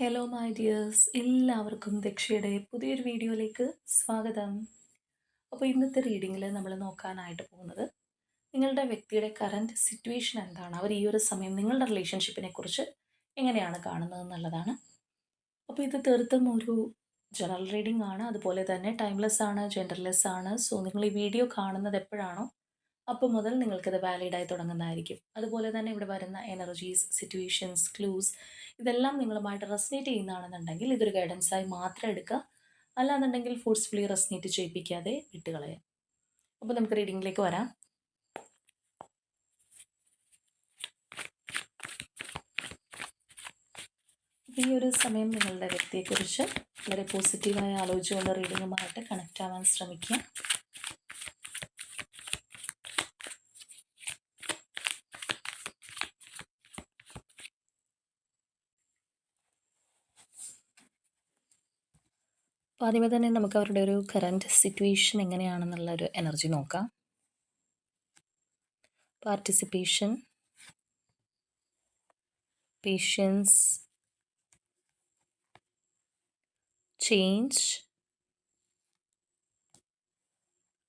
Hello my dears എല്ലാവർക്കും ദക്ഷയുടെ പുതിയൊരു വീഡിയോയിലേക്ക് സ്വാഗതം. അപ്പോൾ ഇന്നത്തെ റീഡിങ്ങിൽ നമ്മൾ നോക്കാനായിട്ട് പോകുന്നത് നിങ്ങളുടെ വ്യക്തിയുടെ കറന്റ് സിറ്റുവേഷൻ എന്താണ്? അവർ ഈ ഒരു സമയം നിങ്ങളുടെ റിലേഷൻഷിപ്പിനെ കുറിച്ച് എങ്ങനെയാണ് കാണുന്നത് എന്നുള്ളതാണ്. അപ്പോൾ ഇത് തീർത്തും ഒരു ജനറൽ റീഡിംഗ് ആണ്. അതുപോലെ തന്നെ ടൈംലെസ് ആണ് ജെൻഡർലെസ് ആണ്. സോ നിങ്ങൾ ഈ വീഡിയോ കാണുന്നത് എപ്പോഴാണോ അപ്പോൾ മുതൽ നിങ്ങൾക്കത് വാലിഡായി തുടങ്ങുന്നതായിരിക്കും. അതുപോലെ തന്നെ ഇവിടെ വരുന്ന എനർജീസ് സിറ്റുവേഷൻസ് ക്ലൂസ് ഇതെല്ലാം നിങ്ങളുമായിട്ട് റെസ്നേറ്റ് ചെയ്യുന്നതാണെന്നുണ്ടെങ്കിൽ ഇതൊരു ഗൈഡൻസായി മാത്രം എടുക്കുക. അല്ലാന്നുണ്ടെങ്കിൽ ഫോഴ്സ്ഫുള്ളി റെസ്നേറ്റ് ചെയ്യിപ്പിക്കാതെ വിട്ടുകളയാം അപ്പോൾ നമുക്ക് റീഡിങ്ങിലേക്ക് വരാം. ഈ ഒരു സമയം നിങ്ങളുടെ വ്യക്തിയെക്കുറിച്ച് വളരെ പോസിറ്റീവായ ആലോചിച്ചുകൊണ്ട് റീഡിങ്ങുമായിട്ട് കണക്റ്റ് ആവാൻ ശ്രമിക്കുക. അപ്പോൾ ആദ്യമേ തന്നെ നമുക്ക് അവരുടെ ഒരു കറന്റ് സിറ്റുവേഷൻ എങ്ങനെയാണെന്നുള്ള ഒരു എനർജി നോക്കാം. Participation patience change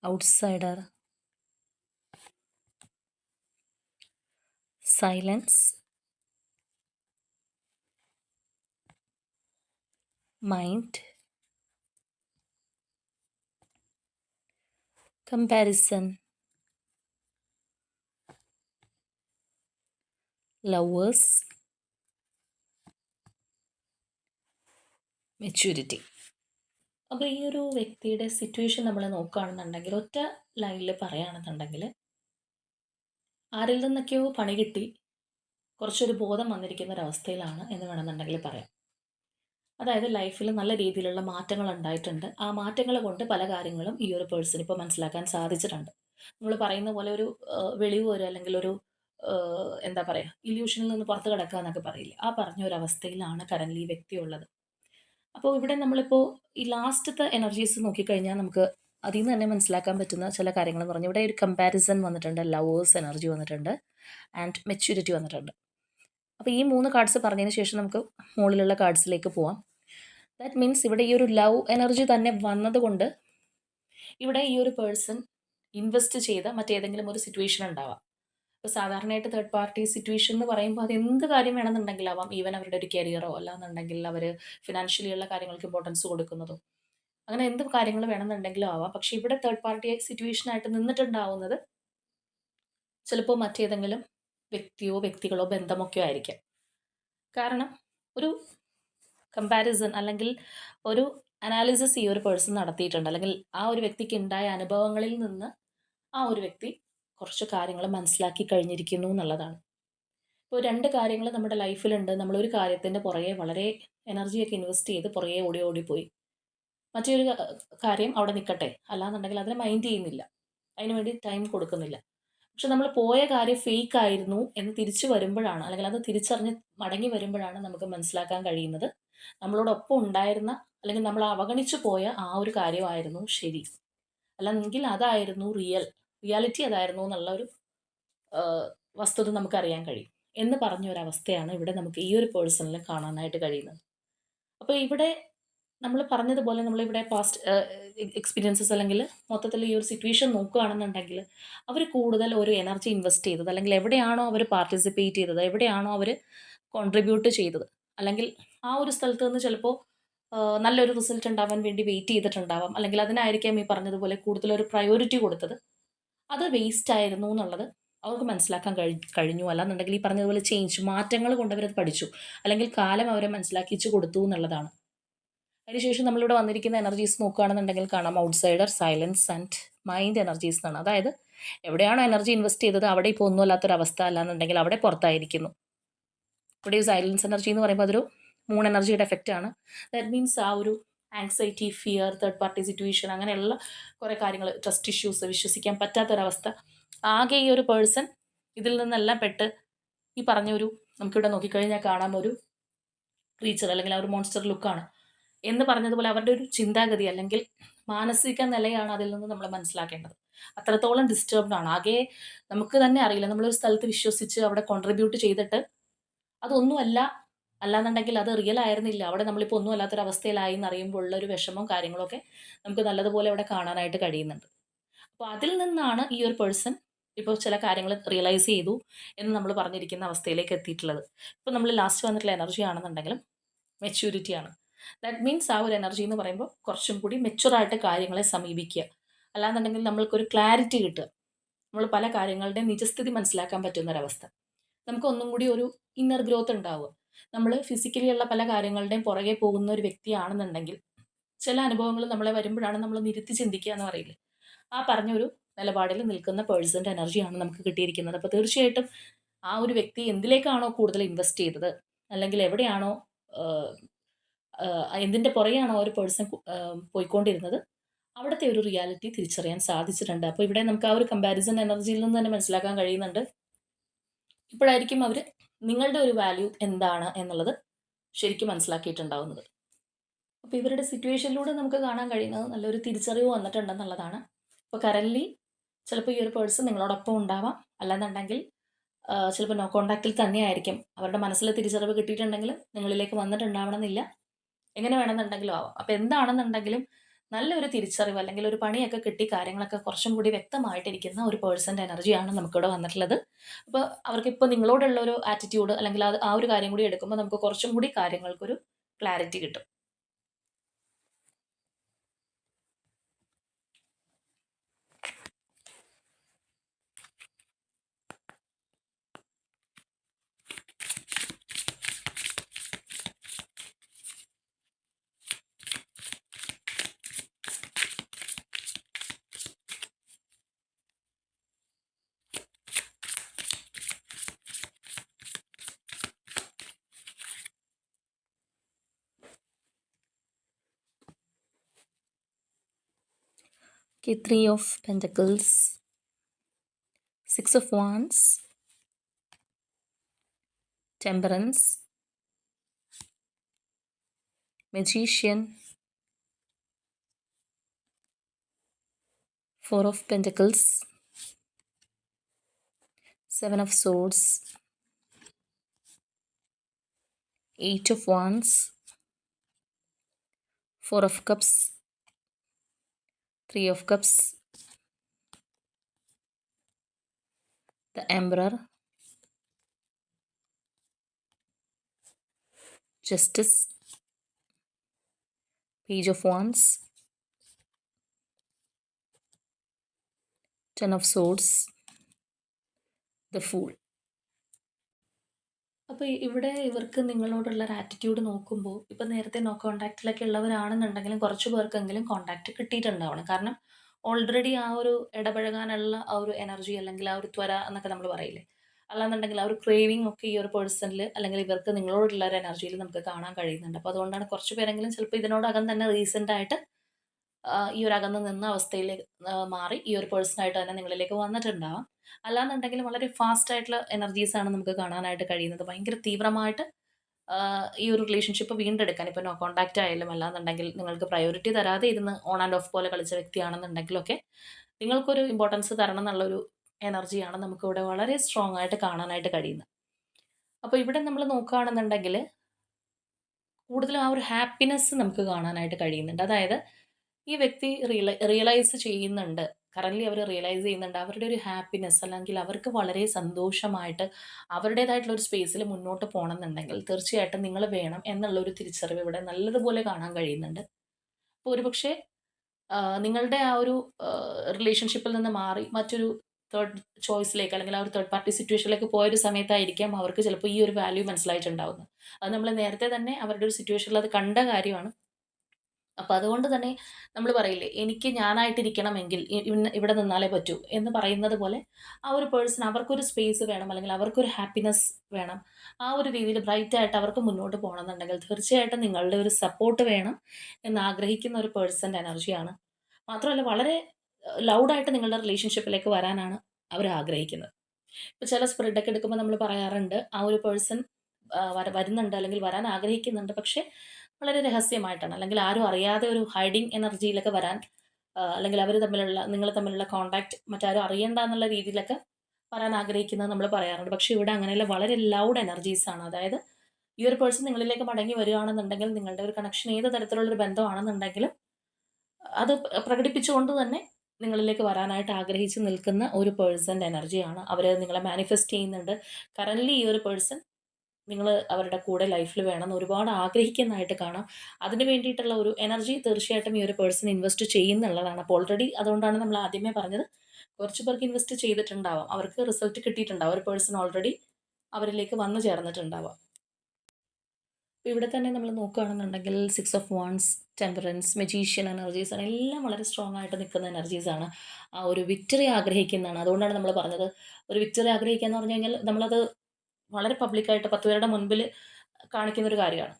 outsider silence mind comparison. Lovers maturity അപ്പോൾ ഈ ഒരു വ്യക്തിയുടെ സിറ്റുവേഷൻ നമ്മൾ നോക്കുകയാണെന്നുണ്ടെങ്കിൽ ഒറ്റ ലൈനിൽ പറയുകയാണെന്നുണ്ടെങ്കിൽ ആരിൽ നിന്നൊക്കെയോ പണി കിട്ടി കുറച്ചൊരു ബോധം വന്നിരിക്കുന്ന ഒരവസ്ഥയിലാണ് എന്ന് വേണമെന്നുണ്ടെങ്കിൽ പറയാം. അതായത് ലൈഫിൽ നല്ല രീതിയിലുള്ള മാറ്റങ്ങൾ ഉണ്ടായിട്ടുണ്ട്. ആ മാറ്റങ്ങൾ കൊണ്ട് പല കാര്യങ്ങളും ഈ ഒരു പേഴ്സൺ ഇപ്പോൾ മനസ്സിലാക്കാൻ സാധിച്ചിട്ടുണ്ട്. നമ്മൾ പറയുന്ന പോലെ ഒരു വെളിവ് വരും അല്ലെങ്കിൽ ഒരു എന്താ പറയുക ഇല്യൂഷനിൽ നിന്ന് പുറത്ത് കിടക്കുക എന്നൊക്കെ പറയില്ല? ആ പറഞ്ഞ ഒരു അവസ്ഥയിലാണ് കറൻലി ഈ വ്യക്തി ഉള്ളത്. അപ്പോൾ ഇവിടെ നമ്മളിപ്പോൾ ഈ ലാസ്റ്റത്തെ എനർജീസ് നോക്കിക്കഴിഞ്ഞാൽ നമുക്ക് അതിൽ നിന്ന് തന്നെ മനസ്സിലാക്കാൻ പറ്റുന്ന ചില കാര്യങ്ങൾ എന്ന് പറഞ്ഞാൽ ഇവിടെ ഒരു കമ്പാരിസൺ വന്നിട്ടുണ്ട് ലവേഴ്സ് എനർജി വന്നിട്ടുണ്ട് ആൻഡ് മെച്യൂരിറ്റി വന്നിട്ടുണ്ട്. അപ്പോൾ ഈ മൂന്ന് കാർഡ്സ് പറഞ്ഞതിന് ശേഷം നമുക്ക് മുകളിലുള്ള കാർഡ്സിലേക്ക് പോവാം. ദാറ്റ് മീൻസ് ഇവിടെ ഈ ഒരു ലവ് എനർജി തന്നെ വന്നതുകൊണ്ട് ഇവിടെ ഈ ഒരു പേഴ്സൺ ഇൻവെസ്റ്റ് ചെയ്ത മറ്റേതെങ്കിലും ഒരു സിറ്റുവേഷൻ ഉണ്ടാവാം. ഇപ്പോൾ സാധാരണയായിട്ട് തേർഡ് പാർട്ടി സിറ്റുവേഷൻ എന്ന് പറയുമ്പോൾ അത് എന്ത് കാര്യം വേണമെന്നുണ്ടെങ്കിലാവാം ഈവൻ അവരുടെ ഒരു കരിയറോ അല്ലാന്നുണ്ടെങ്കിൽ അവർ ഫിനാൻഷ്യലി ഉള്ള കാര്യങ്ങൾക്ക് ഇമ്പോർട്ടൻസ് കൊടുക്കുന്നതോ. അങ്ങനെ എന്ത് കാര്യങ്ങൾ വേണമെന്നുണ്ടെങ്കിലും ആവാം. പക്ഷേ ഇവിടെ തേർഡ് പാർട്ടി സിറ്റുവേഷനായിട്ട് നിന്നിട്ടുണ്ടാവുന്നത് ചിലപ്പോൾ മറ്റേതെങ്കിലും വ്യക്തിയോ വ്യക്തികളോ ബന്ധമൊക്കെയോ ആയിരിക്കാം. കാരണം ഒരു കമ്പാരിസൺ അല്ലെങ്കിൽ ഒരു അനാലിസിസ് ഈ ഒരു പേഴ്സൺ നടത്തിയിട്ടുണ്ട്. അല്ലെങ്കിൽ ആ ഒരു വ്യക്തിക്ക് ഉണ്ടായ അനുഭവങ്ങളിൽ നിന്ന് ആ ഒരു വ്യക്തി കുറച്ച് കാര്യങ്ങൾ മനസ്സിലാക്കി കഴിഞ്ഞിരിക്കുന്നു എന്നുള്ളതാണ്. ഇപ്പോൾ രണ്ട് കാര്യങ്ങൾ നമ്മുടെ ലൈഫിലുണ്ട് നമ്മളൊരു കാര്യത്തിന്റെ പുറകെ വളരെ എനർജിയൊക്കെ ഇൻവെസ്റ്റ് ചെയ്ത് പുറകെ ഓടി ഓടിപ്പോയി മറ്റൊരു കാര്യം അവിടെ നിൽക്കട്ടെ. അല്ലാന്നുണ്ടെങ്കിൽ അതിനെ മൈൻഡ് ചെയ്യുന്നില്ല. അതിനുവേണ്ടി ടൈം കൊടുക്കുന്നില്ല. പക്ഷെ നമ്മൾ പോയ കാര്യം ഫേക്ക് ആയിരുന്നു എന്ന് തിരിച്ചു വരുമ്പോഴാണ് അല്ലെങ്കിൽ അത് തിരിച്ചറിഞ്ഞ് മടങ്ങി വരുമ്പോഴാണ് നമുക്ക് മനസ്സിലാക്കാൻ കഴിയുന്നത്. നമ്മളോടൊപ്പം ഉണ്ടായിരുന്ന അല്ലെങ്കിൽ നമ്മൾ അവഗണിച്ചു പോയ ആ ഒരു കാര്യമായിരുന്നു ശരി. അല്ലെങ്കിൽ അതായിരുന്നു റിയൽ റിയാലിറ്റി അതായിരുന്നു എന്നുള്ള ഒരു വസ്തുത നമുക്കറിയാൻ കഴിയും. എന്ന് പറഞ്ഞ ഒരു അവസ്ഥയാണ് ഇവിടെ നമുക്ക് ഈ ഒരു പേഴ്സണിൽ കാണാനായിട്ട് കഴിയുന്നത്. അപ്പോൾ ഇവിടെ നമ്മൾ പറഞ്ഞതുപോലെ നമ്മളിവിടെ പാസ്റ്റ് എക്സ്പീരിയൻസസ് അല്ലെങ്കിൽ മൊത്തത്തിൽ ഈ ഒരു സിറ്റുവേഷൻ നോക്കുകയാണെന്നുണ്ടെങ്കിൽ അവർ കൂടുതൽ ഒരു എനർജി ഇൻവെസ്റ്റ് ചെയ്തത് അല്ലെങ്കിൽ എവിടെയാണോ അവർ പാർട്ടിസിപ്പേറ്റ് ചെയ്തത് എവിടെയാണോ അവർ കോൺട്രിബ്യൂട്ട് ചെയ്തത്. അല്ലെങ്കിൽ ആ ഒരു സ്ഥലത്ത് നിന്ന് ചിലപ്പോൾ നല്ലൊരു റിസൾട്ട് ഉണ്ടാവാൻ വേണ്ടി വെയിറ്റ് ചെയ്തിട്ടുണ്ടാവാം. അല്ലെങ്കിൽ അതിനായിരിക്കാം ഈ പറഞ്ഞതുപോലെ കൂടുതലൊരു പ്രയോറിറ്റി കൊടുത്തത്. അത് വേസ്റ്റ് ആയിരുന്നു എന്നുള്ളത് അവർക്ക് മനസ്സിലാക്കാൻ കഴി കഴിഞ്ഞു. അല്ലാന്നുണ്ടെങ്കിൽ ഈ പറഞ്ഞതുപോലെ ചേഞ്ച് മാറ്റങ്ങൾ കൊണ്ടവരത് പഠിച്ചു. അല്ലെങ്കിൽ കാലം അവരെ മനസ്സിലാക്കിച്ചു കൊടുത്തു എന്നുള്ളതാണ്. അതിനുശേഷം നമ്മളിവിടെ വന്നിരിക്കുന്ന എനർജീസ് നോക്കുകയാണെന്നുണ്ടെങ്കിൽ കാണാം. Outsider silence and mind energies എന്നാണ്. അതായത് എവിടെയാണോ എനർജി ഇൻവെസ്റ്റ് ചെയ്തത് അവിടെ ഇപ്പോൾ ഒന്നുമല്ലാത്തൊരവസ്ഥ അല്ലാന്നുണ്ടെങ്കിൽ അവിടെ പുറത്തായിരിക്കുന്നു. ഇവിടെ ഈ സൈലൻസ് എനർജി എന്ന് പറയുമ്പോൾ അതൊരു മൂൺ എനർജിയുടെ എഫക്റ്റ് ആണ്. ദാറ്റ് മീൻസ് ആ ഒരു anxiety fear third party situation അങ്ങനെയുള്ള കുറേ കാര്യങ്ങൾ ട്രസ്റ്റ് ഇഷ്യൂസ് വിശ്വസിക്കാൻ പറ്റാത്തൊരവസ്ഥ. ആകെ ഈ ഒരു പേഴ്സൺ ഇതിൽ നിന്നെല്ലാം പെട്ട് ഈ പറഞ്ഞൊരു നമുക്കിവിടെ നോക്കിക്കഴിഞ്ഞാൽ കാണാൻ ഒരു ക്രീച്ചർ അല്ലെങ്കിൽ ആ ഒരു മോൺസ്റ്റർ ലുക്കാണ് എന്ന് പറഞ്ഞതുപോലെ അവരുടെ ഒരു ചിന്താഗതി അല്ലെങ്കിൽ മാനസിക നിലയാണ് അതിൽ നിന്ന് നമ്മൾ മനസ്സിലാക്കേണ്ടത്. അത്രത്തോളം ഡിസ്റ്റർബ്ഡ് ആണ്. ആകെ നമുക്ക് തന്നെ അറിയില്ല. നമ്മളൊരു സ്ഥലത്ത് വിശ്വസിച്ച് അവിടെ കോൺട്രിബ്യൂട്ട് ചെയ്തിട്ട് അതൊന്നുമല്ല. അല്ലാന്നുണ്ടെങ്കിൽ അത് റിയൽ ആയിരുന്നില്ല. അവിടെ നമ്മളിപ്പോൾ ഒന്നും അല്ലാത്തൊരു അവസ്ഥയിലായി എന്നറിയുമ്പോൾ ഉള്ള ഒരു വിഷമവും കാര്യങ്ങളൊക്കെ നമുക്ക് നല്ലതുപോലെ അവിടെ കാണാനായിട്ട് കഴിയുന്നുണ്ട്. അപ്പോൾ അതിൽ നിന്നാണ് ഈ ഒരു പേഴ്സൺ ഇപ്പോൾ ചില കാര്യങ്ങൾ റിയലൈസ് ചെയ്തു എന്ന് നമ്മൾ പറഞ്ഞിരിക്കുന്ന അവസ്ഥയിലേക്ക് എത്തിയിട്ടുള്ളത്. ഇപ്പോൾ നമ്മൾ ലാസ്റ്റ് വന്നിട്ടുള്ള എനർജി ആണെന്നുണ്ടെങ്കിലും മെച്യൂരിറ്റി ആണ്. ദാറ്റ് മീൻസ് ആ ഒരു എനർജി എന്ന് പറയുമ്പോൾ കുറച്ചും കൂടി മെച്ചുറായിട്ട് കാര്യങ്ങളെ സമീപിക്കുക. അല്ലാന്നുണ്ടെങ്കിൽ നമ്മൾക്കൊരു ക്ലാരിറ്റി കിട്ടുക. നമ്മൾ പല കാര്യങ്ങളുടെയും നിജസ്ഥിതി മനസ്സിലാക്കാൻ പറ്റുന്ന ഒരവസ്ഥ നമുക്ക് ഒന്നും കൂടി ഒരു ഇന്നർ ഗ്രോത്ത് ഉണ്ടാവുക. നമ്മൾ ഫിസിക്കലി ഉള്ള പല കാര്യങ്ങളുടെയും പുറകെ പോകുന്ന ഒരു വ്യക്തിയാണെന്നുണ്ടെങ്കിൽ ചില അനുഭവങ്ങൾ നമ്മളെ വരുമ്പോഴാണ് നമ്മൾ നിരുത്തി ചിന്തിക്കുക എന്ന് പറയില്ലേ? ആ പറഞ്ഞൊരു നിലപാടിൽ നിൽക്കുന്ന പേഴ്സന്റെ എനർജിയാണ് നമുക്ക് കിട്ടിയിരിക്കുന്നത്. അപ്പോൾ തീർച്ചയായിട്ടും ആ ഒരു വ്യക്തി എന്തിലേക്കാണോ കൂടുതൽ ഇൻവെസ്റ്റ് ചെയ്തത് അല്ലെങ്കിൽ എവിടെയാണോ എന്തിന്റെ പുറകെയാണോ ഒരു പേഴ്സൺ പോയിക്കൊണ്ടിരുന്നത് അവിടുത്തെ ഒരു റിയാലിറ്റി തിരിച്ചറിയാൻ സാധിച്ചിട്ടുണ്ട്. അപ്പോൾ ഇവിടെ നമുക്ക് ആ ഒരു കമ്പാരിസൺ എനർജിയിൽ നിന്ന് തന്നെ മനസ്സിലാക്കാൻ കഴിയുന്നുണ്ട്. ഇപ്പോഴായിരിക്കും അവർ നിങ്ങളുടെ ഒരു വാല്യൂ എന്താണ് എന്നുള്ളത് ശരിക്കും മനസ്സിലാക്കിയിട്ടുണ്ടാവുന്നത്. അപ്പോൾ ഇവരുടെ സിറ്റുവേഷനിലൂടെ നമുക്ക് കാണാൻ കഴിയുന്നത് നല്ലൊരു തിരിച്ചറിവ് വന്നിട്ടുണ്ടെന്നുള്ളതാണ്. അപ്പോൾ കറൻലി ചിലപ്പോൾ ഈ ഒരു പേഴ്സൺ നിങ്ങളോടൊപ്പം ഉണ്ടാവാം. അല്ലാന്നുണ്ടെങ്കിൽ ചിലപ്പോൾ നോ കോണ്ടാക്റ്റിൽ തന്നെയായിരിക്കും. അവരുടെ മനസ്സിൽ തിരിച്ചറിവ് കിട്ടിയിട്ടുണ്ടെങ്കിൽ നിങ്ങളിലേക്ക് വന്നിട്ടുണ്ടാവണമെന്നില്ല. എങ്ങനെ വേണമെന്നുണ്ടെങ്കിലും ആവാം. അപ്പോൾ എന്താണെന്നുണ്ടെങ്കിലും നല്ലൊരു തിരിച്ചറിവ് അല്ലെങ്കിൽ ഒരു പണിയൊക്കെ കിട്ടി കാര്യങ്ങളൊക്കെ കുറച്ചും കൂടി വ്യക്തമായിട്ടിരിക്കുന്ന ഒരു പേഴ്സന്റെ എനർജിയാണ് നമുക്കിവിടെ വന്നിട്ടുള്ളത്. അപ്പോൾ അവർക്ക് അവർക്കിപ്പോൾ നിങ്ങളോടുള്ള ഒരു ആറ്റിറ്റ്യൂഡ് അല്ലെങ്കിൽ ആ ഒരു കാര്യം കൂടി എടുക്കുമ്പോൾ നമുക്ക് കുറച്ചും കൂടി കാര്യങ്ങൾക്കൊരു ക്ലാരിറ്റി കിട്ടും. Okay, Three of Pentacles, Six of Wands, Temperance, Magician, Four of Pentacles, Seven of Swords, Eight of Wands, Four of Cups, Three of Cups, the Emperor, Justice, Page of Wands, Ten of Swords, the Fool. അപ്പോൾ ഇവിടെ ഇവർക്ക് നിങ്ങളോടുള്ള ഒരു attitude നോക്കുമ്പോൾ ഇപ്പോൾ നേരത്തെ no കോണ്ടാക്റ്റിലൊക്കെ ഉള്ളവരാണെന്നുണ്ടെങ്കിലും കുറച്ച് പേർക്കെങ്കിലും കോൺടാക്റ്റ് കിട്ടിയിട്ടുണ്ടാവണം. കാരണം ഓൾറെഡി ആ ഒരു ഇടപഴകാനുള്ള ആ ഒരു എനർജി അല്ലെങ്കിൽ ആ ഒരു ത്വര എന്നൊക്കെ നമ്മൾ പറയില്ലേ? അല്ലാന്നുണ്ടെങ്കിൽ ആ ഒരു ക്രേവിംഗ് ഒക്കെ ഈ ഒരു പേഴ്സണിൽ അല്ലെങ്കിൽ ഇവർക്ക് നിങ്ങളോടുള്ള ഒരു എനർജിയിൽ നമുക്ക് കാണാൻ കഴിയുന്നുണ്ട്. അപ്പോൾ അതുകൊണ്ടാണ് കുറച്ച് പേരെങ്കിലും ചിലപ്പോൾ ഇതിനോടകം തന്നെ റീസെന്റ് ആയിട്ട് ഈ ഒരു അകന്ന് നിന്ന അവസ്ഥയിലേക്ക് മാറി. ഈ ഒരു പേഴ്സണായിട്ട് തന്നെ നിങ്ങളിലേക്ക് വന്നിട്ടുണ്ടാവാം. അല്ലാന്നുണ്ടെങ്കിൽ വളരെ ഫാസ്റ്റ് ആയിട്ടുള്ള എനർജീസ് ആണ് നമുക്ക് കാണാനായിട്ട് കഴിയുന്നത്. ഭയങ്കര തീവ്രമായിട്ട് ഈ ഒരു റിലേഷൻഷിപ്പ് വീണ്ടെടുക്കാൻ. ഇപ്പോൾ നോ കോണ്ടാക്റ്റ് ആയാലും അല്ലാന്നുണ്ടെങ്കിൽ നിങ്ങൾക്ക് പ്രയോറിറ്റി തരാതെ ഇരുന്ന് ഓൺ ആൻഡ് ഓഫ് പോലെ കളിച്ച വ്യക്തിയാണെന്നുണ്ടെങ്കിലൊക്കെ നിങ്ങൾക്കൊരു ഇമ്പോർട്ടൻസ് തരണം എന്നുള്ളൊരു എനർജിയാണ് നമുക്കിവിടെ വളരെ സ്ട്രോങ് ആയിട്ട് കാണാനായിട്ട് കഴിയുന്നത്. അപ്പോൾ ഇവിടെ നമ്മൾ നോക്കുകയാണെന്നുണ്ടെങ്കിൽ കൂടുതലും ആ ഒരു ഹാപ്പിനെസ് നമുക്ക് കാണാനായിട്ട് കഴിയുന്നുണ്ട്. അതായത് ഈ വ്യക്തി റിയലൈ റിയലൈസ് ചെയ്യുന്നുണ്ട്. കറന്റ്ലി അവർ റിയലൈസ് ചെയ്യുന്നുണ്ട്. അവരുടെ ഒരു ഹാപ്പിനെസ് അല്ലെങ്കിൽ അവർക്ക് വളരെ സന്തോഷമായിട്ട് അവരുടേതായിട്ടുള്ള ഒരു സ്പേസിൽ മുന്നോട്ട് പോകണം എന്നുണ്ടെങ്കിൽ തീർച്ചയായിട്ടും നിങ്ങൾ വേണം എന്നുള്ള ഒരു തിരിച്ചറിവ് ഇവിടെ നല്ലതുപോലെ കാണാൻ കഴിയുന്നുണ്ട്. അപ്പോൾ ഒരുപക്ഷെ നിങ്ങളുടെ ആ ഒരു റിലേഷൻഷിപ്പിൽ നിന്ന് മാറി മറ്റൊരു തേർഡ് ചോയ്സിലേക്ക് അല്ലെങ്കിൽ ആ ഒരു തേർഡ് പാർട്ടി സിറ്റുവേഷനിലേക്ക് പോയൊരു സമയത്തായിരിക്കാം അവർക്ക് ചിലപ്പോൾ ഈ ഒരു വാല്യൂ മനസ്സിലായിട്ടുണ്ടാവുന്നത്. അത് നമ്മൾ നേരത്തെ തന്നെ അവരുടെ ഒരു സിറ്റുവേഷനിൽ അത് കണ്ട കാര്യമാണ്. അപ്പോൾ അതുകൊണ്ട് തന്നെ നമ്മൾ പറയില്ലേ എനിക്ക് ഞാനായിട്ടിരിക്കണമെങ്കിൽ ഇവിടെ നിന്നാലേ പറ്റൂ എന്ന് പറയുന്നത് പോലെ ആ ഒരു പേഴ്സൺ അവർക്കൊരു സ്പേസ് വേണം അല്ലെങ്കിൽ അവർക്കൊരു ഹാപ്പിനെസ് വേണം. ആ ഒരു രീതിയിൽ ബ്രൈറ്റ് ആയിട്ട് അവർക്ക് മുന്നോട്ട് പോകണമെന്നുണ്ടെങ്കിൽ തീർച്ചയായിട്ടും നിങ്ങളുടെ ഒരു സപ്പോർട്ട് വേണം എന്ന് ആഗ്രഹിക്കുന്ന ഒരു പേഴ്സന്റെ എനർജിയാണ്. മാത്രമല്ല വളരെ ലൗഡായിട്ട് നിങ്ങളുടെ റിലേഷൻഷിപ്പിലേക്ക് വരാനാണ് അവർ ആഗ്രഹിക്കുന്നത്. ഇപ്പോൾ ചില സ്പ്രെഡൊക്കെ എടുക്കുമ്പോൾ നമ്മൾ പറയാറുണ്ട് ആ ഒരു പേഴ്സൺ വരുന്നുണ്ട് അല്ലെങ്കിൽ വരാൻ ആഗ്രഹിക്കുന്നുണ്ട് പക്ഷേ വളരെ രഹസ്യമായിട്ടാണ്. അല്ലെങ്കിൽ ആരും അറിയാതെ ഒരു ഹൈഡിങ് എനർജിയിലൊക്കെ വരാൻ അല്ലെങ്കിൽ അവർ തമ്മിലുള്ള നിങ്ങൾ തമ്മിലുള്ള കോണ്ടാക്ട് മറ്റാരും അറിയണ്ട എന്നുള്ള രീതിയിലൊക്കെ വരാൻ ആഗ്രഹിക്കുന്നത് നമ്മൾ പറയാറുണ്ട്. പക്ഷേ ഇവിടെ അങ്ങനെയുള്ള വളരെ ലൗഡ് എനർജീസ് ആണ്. അതായത് ഈ ഒരു പേഴ്സൺ നിങ്ങളിലേക്ക് മടങ്ങി വരികയാണെന്നുണ്ടെങ്കിൽ നിങ്ങളുടെ ഒരു കണക്ഷൻ ഏത് തരത്തിലുള്ളൊരു ബന്ധമാണെന്നുണ്ടെങ്കിലും അത് പ്രകടിപ്പിച്ചുകൊണ്ട് തന്നെ നിങ്ങളിലേക്ക് വരാനായിട്ട് ആഗ്രഹിച്ച് നിൽക്കുന്ന ഒരു പേഴ്സന്റെ എനർജിയാണ് അവർ നിങ്ങളെ മാനിഫെസ്റ്റ് ചെയ്യുന്നുണ്ട്. കറന്റ്ലി ഈ ഒരു പേഴ്സൺ നിങ്ങൾ അവരുടെ കൂടെ ലൈഫിൽ വേണമെന്ന് ഒരുപാട് ആഗ്രഹിക്കുന്നതായിട്ട് കാണാം. അതിന് വേണ്ടിയിട്ടുള്ള ഒരു എനർജി തീർച്ചയായിട്ടും ഈ ഒരു പേഴ്സൺ ഇൻവെസ്റ്റ് ചെയ്യുന്നുള്ളതാണ്. അപ്പോൾ ഓൾറെഡി അതുകൊണ്ടാണ് നമ്മൾ ആദ്യമേ പറഞ്ഞത്. കുറച്ച് പേർക്ക് ഇൻവെസ്റ്റ് ചെയ്തിട്ടുണ്ടാവാം. അവർക്ക് റിസൾട്ട് കിട്ടിയിട്ടുണ്ടാവും. ഒരു പേഴ്സൺ ഓൾറെഡി അവരിലേക്ക് വന്നു ചേർന്നിട്ടുണ്ടാവാം. അപ്പോൾ ഇവിടെ തന്നെ നമ്മൾ നോക്കുകയാണെന്നുണ്ടെങ്കിൽ six of wands temperance magician energies ആണ്. എല്ലാം വളരെ സ്ട്രോങ് ആയിട്ട് നിൽക്കുന്ന എനർജീസാണ് ആ ഒരു വിക്ടറി ആഗ്രഹിക്കുന്നതാണ്. അതുകൊണ്ടാണ് നമ്മൾ പറഞ്ഞത്. ഒരു വിക്ടറി ആഗ്രഹിക്കുക എന്ന് പറഞ്ഞു കഴിഞ്ഞാൽ നമ്മളത് വളരെ പബ്ലിക്കായിട്ട് പത്ത് പേരുടെ മുൻപിൽ കാണിക്കുന്ന ഒരു കാര്യമാണ്.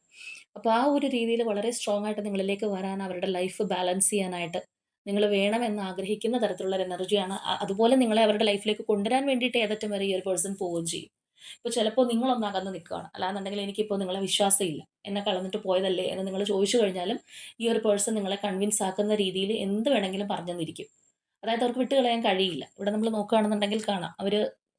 അപ്പോൾ ആ ഒരു രീതിയിൽ വളരെ സ്ട്രോങ് ആയിട്ട് നിങ്ങളിലേക്ക് വരാൻ അവരുടെ ലൈഫ് ബാലൻസ് ചെയ്യാനായിട്ട് നിങ്ങൾ വേണമെന്ന് ആഗ്രഹിക്കുന്ന തരത്തിലുള്ള ഒരു എനർജിയാണ് അതുപോലെ നിങ്ങളെ അവരുടെ ലൈഫിലേക്ക് കൊണ്ടുവരാൻ വേണ്ടിയിട്ട് ഏതറ്റം വരെ ഈ ഒരു പേഴ്സൺ പോവുകയും ചെയ്യും. ഇപ്പോൾ ചിലപ്പോൾ നിങ്ങളൊന്ന് അകന്ന് നിൽക്കുകയാണ്. അല്ലാന്നുണ്ടെങ്കിൽ എനിക്കിപ്പോൾ നിങ്ങളെ വിശ്വാസമില്ല. എന്നെ കളഞ്ഞിട്ട് പോയതല്ലേ എന്ന് നിങ്ങൾ ചോദിച്ചു കഴിഞ്ഞാലും ഈ ഒരു പേഴ്സൺ നിങ്ങളെ കൺവിൻസ് ആക്കുന്ന രീതിയിൽ എന്ത് വേണമെങ്കിലും പറഞ്ഞു തന്നിരിക്കും അതായത് അവർക്ക് വിട്ടുകളയാൻ കഴിയില്ല. ഇവിടെ നമ്മൾ നോക്കുകയാണെന്നുണ്ടെങ്കിൽ കാണാം. അവർ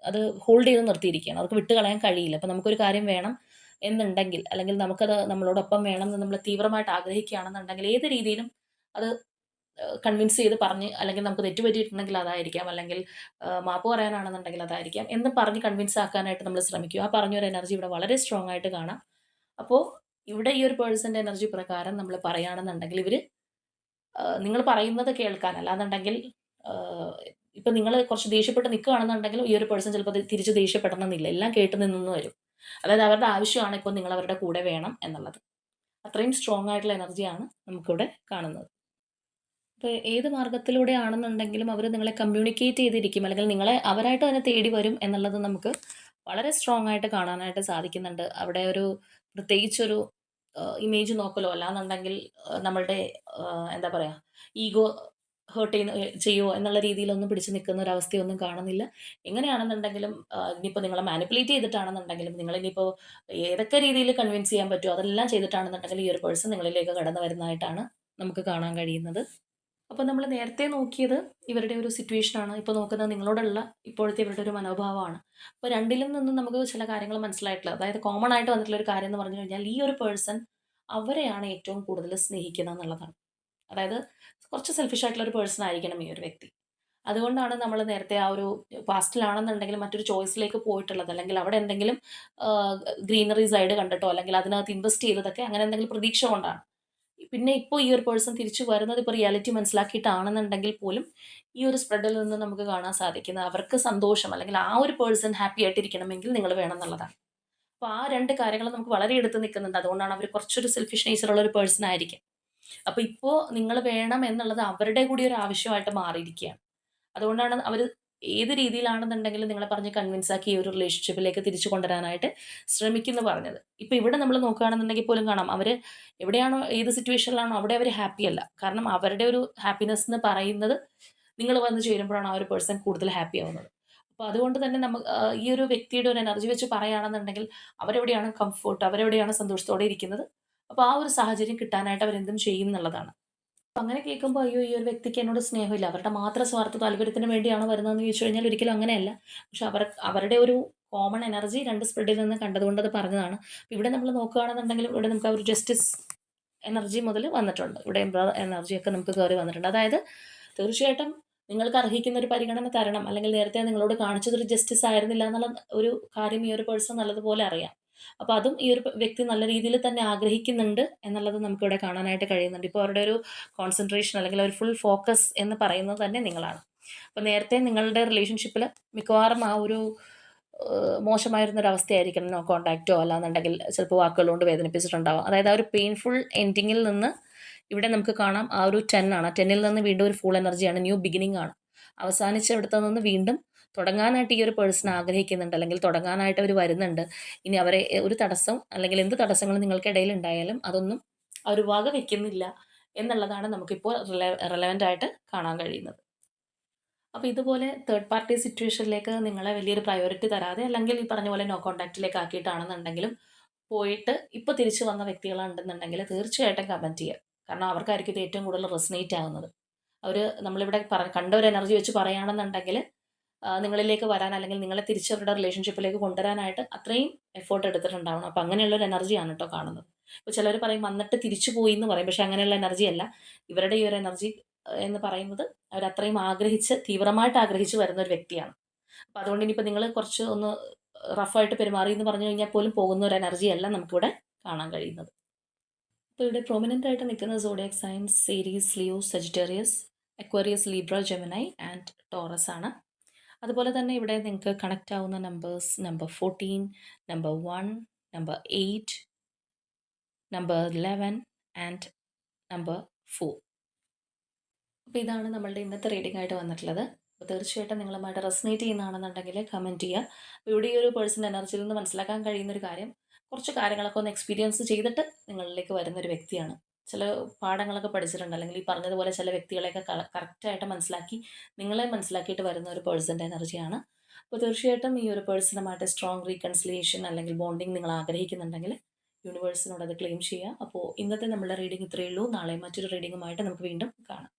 അത് ഹോൾഡ് ചെയ്ത് നിർത്തിയിരിക്കുകയാണ്. അവർക്ക് വിട്ട് കളയാൻ കഴിയില്ല. അപ്പോൾ നമുക്കൊരു കാര്യം വേണം എന്നുണ്ടെങ്കിൽ അല്ലെങ്കിൽ നമുക്കത് നമ്മളോടൊപ്പം വേണം എന്ന് നമ്മൾ തീവ്രമായിട്ട് ആഗ്രഹിക്കുകയാണെന്നുണ്ടെങ്കിൽ ഏത് രീതിയിലും അത് കൺവിൻസ് ചെയ്ത് പറഞ്ഞ് അല്ലെങ്കിൽ നമുക്ക് തെറ്റുപറ്റിയിട്ടുണ്ടെങ്കിൽ അതായിരിക്കാം. അല്ലെങ്കിൽ മാപ്പ് പറയാനാണെന്നുണ്ടെങ്കിൽ അതായിരിക്കാം. എന്ന് പറഞ്ഞ് കൺവിൻസ് ആക്കാനായിട്ട് നമ്മൾ ശ്രമിക്കുക ആ പറഞ്ഞൊരു എനർജി ഇവിടെ വളരെ സ്ട്രോങ് ആയിട്ട് കാണാം. അപ്പോൾ ഇവിടെ ഈ ഒരു പേഴ്സന്റെ എനർജി പ്രകാരം നമ്മൾ പറയുകയാണെന്നുണ്ടെങ്കിൽ ഇവർ നിങ്ങൾ പറയുന്നത് കേൾക്കാൻ. അല്ലാന്നുണ്ടെങ്കിൽ ഇപ്പം നിങ്ങൾ കുറച്ച് ദേഷ്യപ്പെട്ട് നിൽക്കുകയാണെന്നുണ്ടെങ്കിൽ ഈ ഒരു പേഴ്സൺ ചിലപ്പോൾ തിരിച്ച് ദേഷ്യപ്പെടണമെന്നില്ല. എല്ലാം കേട്ട് നിന്നു വരും. അതായത് അവരുടെ ആവശ്യമാണ് ഇപ്പോൾ നിങ്ങൾ അവരുടെ കൂടെ വേണം എന്നുള്ളത്. അത്രയും സ്ട്രോങ് ആയിട്ടുള്ള എനർജിയാണ് നമുക്കിവിടെ കാണുന്നത്. ഇപ്പോൾ ഏത് മാർഗത്തിലൂടെ ആണെന്നുണ്ടെങ്കിലും അവർ നിങ്ങളെ കമ്മ്യൂണിക്കേറ്റ് ചെയ്തിരിക്കും. അല്ലെങ്കിൽ നിങ്ങളെ അവരായിട്ട് തന്നെ തേടി വരും എന്നുള്ളത് നമുക്ക് വളരെ സ്ട്രോങ് ആയിട്ട് കാണാനായിട്ട് സാധിക്കുന്നുണ്ട്. അവിടെ ഒരു പ്രത്യേകിച്ചൊരു ഇമേജ് നോക്കലോ? അല്ലാന്നുണ്ടെങ്കിൽ നമ്മളുടെ എന്താ പറയുക ഈഗോ ഹേർട്ട് ചെയ്യുന്ന ചെയ്യുമോ എന്നുള്ള രീതിയിലൊന്നും പിടിച്ച് നിൽക്കുന്ന ഒരു അവസ്ഥയൊന്നും കാണുന്നില്ല. എങ്ങനെയാണെന്നുണ്ടെങ്കിലും ഇനിയിപ്പോൾ നിങ്ങളെ മാനിപ്പുലേറ്റ് ചെയ്തിട്ടാണെന്നുണ്ടെങ്കിലും നിങ്ങൾ ഇനിയിപ്പോൾ ഏതൊക്കെ രീതിയിൽ കൺവിൻസ് ചെയ്യാൻ പറ്റുമോ അതെല്ലാം ചെയ്തിട്ടാണെന്നുണ്ടെങ്കിൽ ഈ ഒരു പേഴ്സൺ നിങ്ങളിലേക്ക് കടന്നു വരുന്നതായിട്ടാണ് നമുക്ക് കാണാൻ കഴിയുന്നത്. അപ്പോൾ നമ്മൾ നേരത്തെ നോക്കിയത് ഇവരുടെ ഒരു സിറ്റുവേഷനാണ് ഇപ്പോൾ നോക്കുന്നത് നിങ്ങളോടുള്ള ഇപ്പോഴത്തെ ഇവരുടെ ഒരു മനോഭാവമാണ്. അപ്പോൾ രണ്ടിലും നിന്നും നമുക്ക് ചില കാര്യങ്ങൾ മനസ്സിലായിട്ടുള്ളത് അതായത് കോമൺ ആയിട്ട് വന്നിട്ടുള്ള ഒരു കാര്യം എന്ന് പറഞ്ഞു കഴിഞ്ഞാൽ ഈ ഒരു പേഴ്സൺ അവരെയാണ് ഏറ്റവും കൂടുതൽ സ്നേഹിക്കുന്നത് എന്നുള്ളതാണ്. അതായത് കുറച്ച് സെൽഫിഷ് ആയിട്ടുള്ള ഒരു പേഴ്സൺ ആയിരിക്കണം ഈ ഒരു വ്യക്തി. അതുകൊണ്ടാണ് നമ്മൾ നേരത്തെ ആ ഒരു പാസ്റ്റിലാണെന്നുണ്ടെങ്കിൽ മറ്റൊരു ചോയ്സിലേക്ക് പോയിട്ടുള്ളത്. അല്ലെങ്കിൽ അവിടെ എന്തെങ്കിലും ഗ്രീനറി സൈഡ് കണ്ടിട്ടോ അല്ലെങ്കിൽ അതിനകത്ത് ഇൻവെസ്റ്റ് ചെയ്തതൊക്കെ അങ്ങനെ എന്തെങ്കിലും പ്രതീക്ഷ കൊണ്ടാണ്. പിന്നെ ഇപ്പോൾ ഈ ഒരു പേഴ്സൺ തിരിച്ചു വരുന്നത് ഇപ്പോൾ റിയാലിറ്റി മനസ്സിലാക്കിയിട്ടാണെന്നുണ്ടെങ്കിൽ പോലും ഈ ഒരു സ്പ്രെഡിൽ നിന്ന് നമുക്ക് കാണാൻ സാധിക്കുന്ന അവർക്ക് സന്തോഷം അല്ലെങ്കിൽ ആ ഒരു പേഴ്സൺ ഹാപ്പി ആയിട്ടിരിക്കണമെങ്കിൽ നിങ്ങൾ വേണം എന്നുള്ളതാണ് അപ്പോൾ ആ രണ്ട് കാര്യങ്ങൾ നമുക്ക് വളരെ എടുത്ത് നിൽക്കുന്നുണ്ട്. അതുകൊണ്ടാണ് അവർ കുറച്ചൊരു സെൽഫിഷ് നേച്ചറുള്ള ഒരു പേഴ്സൺ ആയിരിക്കും. അപ്പോൾ ഇപ്പോ നിങ്ങൾ വേണം എന്നുള്ളത് അവരുടെ കൂടി ഒരു ആവശ്യമായിട്ട് മാറിയിരിക്കുകയാണ്. അതുകൊണ്ടാണ് അവർ ഏത് രീതിയിലാണെന്നുണ്ടെങ്കിലും നിങ്ങളെ പറഞ്ഞ് കൺവിൻസ് ആക്കി ഈ ഒരു റിലേഷൻഷിപ്പിലേക്ക് തിരിച്ചു കൊണ്ടുവരാനായിട്ട് ശ്രമിക്കുന്നു പറഞ്ഞത്. ഇപ്പോൾ ഇവിടെ നമ്മൾ നോക്കുകയാണെന്നുണ്ടെങ്കിൽ പോലും കാണാം അവർ എവിടെയാണോ ഏത് സിറ്റുവേഷനിലാണോ അവിടെ അവർ ഹാപ്പി അല്ല. കാരണം അവരുടെ ഒരു ഹാപ്പിനെസ് എന്ന് പറയുന്നത് നിങ്ങൾ വന്ന് ചേരുമ്പോഴാണ് ആ ഒരു പേഴ്സൺ കൂടുതൽ ഹാപ്പി ആവുന്നത്. അപ്പോൾ അതുകൊണ്ട് തന്നെ നമുക്ക് ഈ ഒരു വ്യക്തിയുടെ ഒരു എനർജി വെച്ച് പറയുകയാണെന്നുണ്ടെങ്കിൽ അവരെവിടെയാണ് കംഫർട്ട് അവരെവിടെയാണ് സന്തോഷത്തോടെ ഇരിക്കുന്നത്? അപ്പോൾ ആ ഒരു സാഹചര്യം കിട്ടാനായിട്ട് അവരെന്തും ചെയ്യും എന്നുള്ളതാണ്. അപ്പോൾ അങ്ങനെ കേൾക്കുമ്പോൾ അയ്യോ ഈ ഒരു വ്യക്തിക്ക് എന്നോട് സ്നേഹമില്ല. അവരുടെ മാത്രം സ്വാർത്ഥ താല്പര്യത്തിന് വേണ്ടിയാണ് വരുന്നതെന്ന് ചോദിച്ചു കഴിഞ്ഞാൽ ഒരിക്കലും അങ്ങനെയല്ല. പക്ഷെ അവർ അവരുടെ ഒരു കോമൺ എനർജി രണ്ട് സ്പ്രെഡിൽ നിന്ന് കണ്ടതുകൊണ്ട് അത് പറഞ്ഞതാണ്. ഇവിടെ നമ്മൾ നോക്കുകയാണെന്നുണ്ടെങ്കിൽ ഇവിടെ നമുക്ക് ആ ഒരു ജസ്റ്റിസ് എനർജി മുതൽ വന്നിട്ടുണ്ട്. ഇവിടെ എനർജി എനർജിയൊക്കെ നമുക്ക് കയറി വന്നിട്ടുണ്ട്. അതായത് തീർച്ചയായിട്ടും നിങ്ങൾക്ക് അർഹിക്കുന്ന ഒരു പരിഗണന തരണം. അല്ലെങ്കിൽ നേരത്തെ നിങ്ങളോട് കാണിച്ചതൊരു ജസ്റ്റിസ് ആയിരുന്നില്ല എന്നുള്ള ഒരു കാര്യം ഈ ഒരു പേഴ്സൺ നല്ലതുപോലെ അറിയാം. അപ്പോൾ അതും ഈ ഒരു വ്യക്തി നല്ല രീതിയിൽ തന്നെ ആഗ്രഹിക്കുന്നുണ്ട് എന്നുള്ളത് നമുക്കിവിടെ കാണാനായിട്ട് കഴിയുന്നുണ്ട്. ഇപ്പോൾ അവരുടെ ഒരു കോൺസെൻട്രേഷൻ അല്ലെങ്കിൽ ഒരു ഫുൾ ഫോക്കസ് എന്ന് പറയുന്നത് തന്നെ നിങ്ങളാണ്. അപ്പോൾ നേരത്തെ നിങ്ങളുടെ റിലേഷൻഷിപ്പിൽ മിക്കവാറും ആ ഒരു മോശമായിരുന്നൊരു അവസ്ഥയായിരിക്കണം നോ കോണ്ടാക്റ്റോ അല്ലാന്നുണ്ടെങ്കിൽ ചിലപ്പോൾ വാക്കുകൾ കൊണ്ട് വേദനിപ്പിച്ചിട്ടുണ്ടാവും. അതായത് ആ ഒരു പെയിൻഫുൾ എൻഡിങ്ങിൽ നിന്ന് ഇവിടെ നമുക്ക് കാണാം ആ ഒരു ടെൻ ആണ്. ടെന്നിൽ നിന്ന് വീണ്ടും ഒരു ഫുൾ എനർജിയാണ് ന്യൂ ബിഗിനിങ് ആണ്. അവസാനിച്ചിടത്ത് നിന്ന് വീണ്ടും തുടങ്ങാനായിട്ട് ഈ ഒരു പേഴ്സൺ ആഗ്രഹിക്കുന്നുണ്ട് അല്ലെങ്കിൽ തുടങ്ങാനായിട്ട് അവർ വരുന്നുണ്ട്. ഇനി അവരെ ഒരു തടസ്സം അല്ലെങ്കിൽ എന്ത് തടസ്സങ്ങൾ നിങ്ങൾക്കിടയിൽ ഉണ്ടായാലും അതൊന്നും അവർ വക വെക്കുന്നില്ല എന്നുള്ളതാണ് നമുക്കിപ്പോൾ റിലെ ആയിട്ട് കാണാൻ കഴിയുന്നത്. അപ്പോൾ ഇതുപോലെ തേർഡ് പാർട്ടി സിറ്റുവേഷനിലേക്ക് നിങ്ങളെ വലിയൊരു പ്രയോറിറ്റി തരാതെ അല്ലെങ്കിൽ ഈ പറഞ്ഞ പോലെ നോ കോൺടാക്റ്റിലേക്ക് ആക്കിയിട്ടാണെന്നുണ്ടെങ്കിലും പോയിട്ട് ഇപ്പോൾ തിരിച്ചു വന്ന വ്യക്തികളുണ്ടെന്നുണ്ടെങ്കിൽ തീർച്ചയായിട്ടും കമന്റ് ചെയ്യുക കാരണം അവർക്കായിരിക്കും ഇത് ഏറ്റവും കൂടുതൽ റെസിനേറ്റ് ആകുന്നത് അവർ നമ്മളിവിടെ പറ കണ്ട ഒരു എനർജി വെച്ച് പറയുകയാണെന്നുണ്ടെങ്കിൽ നിങ്ങളിലേക്ക് വരാൻ അല്ലെങ്കിൽ നിങ്ങളെ തിരിച്ച് അവരുടെ റിലേഷൻഷിപ്പിലേക്ക് കൊണ്ടുവരാനായിട്ട് അത്രയും എഫേർട്ട് എടുത്തിട്ടുണ്ടാവണം. അപ്പോൾ അങ്ങനെയുള്ള ഒരു എനർജിയാണ് കേട്ടോ കാണുന്നത്. ഇപ്പോൾ ചിലർ പറയും വന്നിട്ട് തിരിച്ചു പോയി എന്ന് പറയും. പക്ഷേ അങ്ങനെയുള്ള എനർജി അല്ല. ഇവരുടെ ഈ ഒരു എനർജി എന്ന് പറയുന്നത് അവർ അത്രയും ആഗ്രഹിച്ച് തീവ്രമായിട്ട് ആഗ്രഹിച്ച് വരുന്ന ഒരു വ്യക്തിയാണ്. അപ്പോൾ അതുകൊണ്ട് ഇനിയിപ്പോൾ നിങ്ങൾ കുറച്ച് ഒന്ന് റഫായിട്ട് പെരുമാറി എന്ന് പറഞ്ഞു കഴിഞ്ഞാൽ പോലും പോകുന്ന ഒരു എനർജി അല്ല നമുക്കിവിടെ കാണാൻ കഴിയുന്നത്. അപ്പോൾ ഇവിടെ പ്രൊമിനന്റ് ആയിട്ട് നിൽക്കുന്ന zodiac science series Leo Sagittarius Aquarius Libra Gemini and Taurus ആണ്. അതുപോലെ തന്നെ ഇവിടെ നിങ്ങൾക്ക് കണക്റ്റ് ആവുന്ന numbers number fourteen number one number eight number eleven and number four അപ്പോൾ ഇതാണ് നമ്മളുടെ ഇന്നത്തെ റീഡിംഗ് ആയിട്ട് വന്നിട്ടുള്ളത്. അപ്പോൾ തീർച്ചയായിട്ടും നിങ്ങളുമായിട്ട് റെസനേറ്റ് ചെയ്യുന്നതാണെന്നുണ്ടെങ്കിൽ കമന്റ് ചെയ്യുക. അപ്പോൾ ഇവിടെ ഈ ഒരു പേഴ്സൺ എനർജിയിൽ നിന്ന് മനസ്സിലാക്കാൻ കഴിയുന്നൊരു കാര്യം കുറച്ച് കാര്യങ്ങളൊക്കെ ഒന്ന് എക്സ്പീരിയൻസ് ചെയ്തിട്ട് നിങ്ങളിലേക്ക് വരുന്നൊരു വ്യക്തിയാണ്. ചില പാഠങ്ങളൊക്കെ പഠിച്ചിട്ടുണ്ട്. അല്ലെങ്കിൽ ഈ പറഞ്ഞതുപോലെ ചില വ്യക്തികളെയൊക്കെ കറക്റ്റായിട്ട് മനസ്സിലാക്കി നിങ്ങളെ മനസ്സിലാക്കിയിട്ട് വരുന്ന ഒരു പേഴ്സന്റെ എനർജിയാണ് അപ്പോൾ തീർച്ചയായിട്ടും ഈ ഒരു പേഴ്സണുമായിട്ട് സ്ട്രോങ് റീകൺസിലിയേഷൻ അല്ലെങ്കിൽ ബോണ്ടിങ് നിങ്ങൾ ആഗ്രഹിക്കുന്നുണ്ടെങ്കിൽ യൂണിവേഴ്സിനോട് അത് ക്ലെയിം ചെയ്യുക. അപ്പോൾ ഇന്നത്തെ നമ്മുടെ റീഡിംഗ് ഇത്രയേ ഉള്ളൂ. നാളെ മറ്റൊരു റീഡിങ്ങുമായിട്ട് നമുക്ക് വീണ്ടും കാണാം.